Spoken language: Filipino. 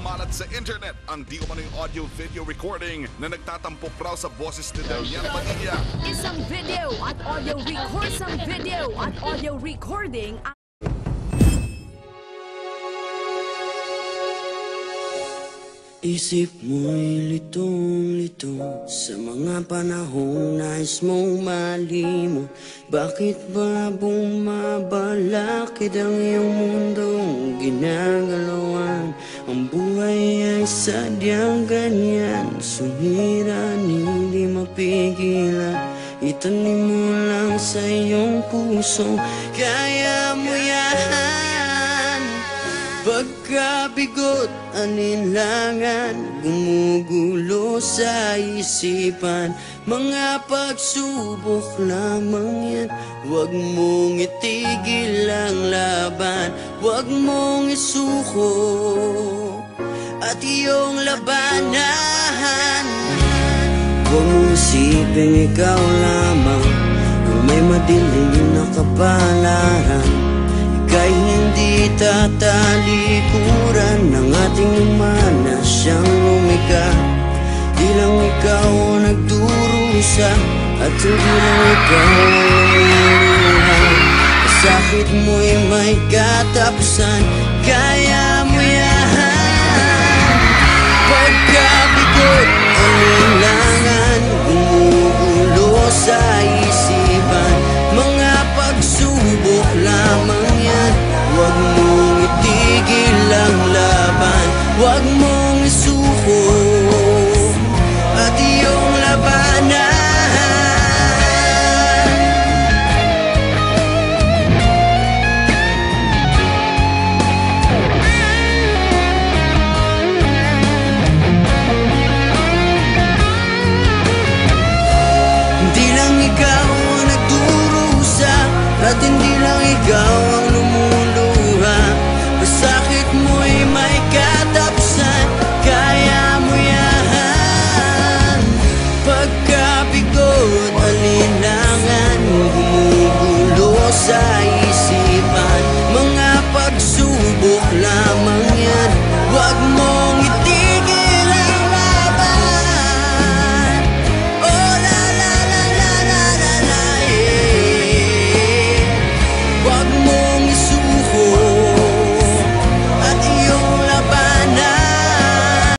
kumalat sa internet ang di umano'y audio-video recording na nagtatampok raw sa boses ni Daniel Padilla. Isang video at audio record isang video at audio recording ang Isip mo'y litong-lito Sa mga panahong nais mong malimot Bakit ba bumabalakid ang iyong mundong ginagalawan Ang buhay ay sadyang ganyan. Sumira hindi mapigilan. Itanim mo lang sa iyong puso Kaya mo yan. Pagkabigot, aninlangan Gumugulo sa isipan. Mga pagsubok lamang yan Huwag mong itigil ang laban. Huwag mong isuko At iyong labanan Huwag mong isipin ikaw lamang Kung may madilim na kapalaran. Ika'y hindi tatalikuran ng ating lumana siyang lumika. Di lang ikaw ang nagdurusa At hindi lang ikaw ang Sakit mo'y may katapusan Kaya ikaw ang lumuluha. Masakit mo'y may katapusan Kaya mo yan Pagkabigot, alinlangan Gumugulo sa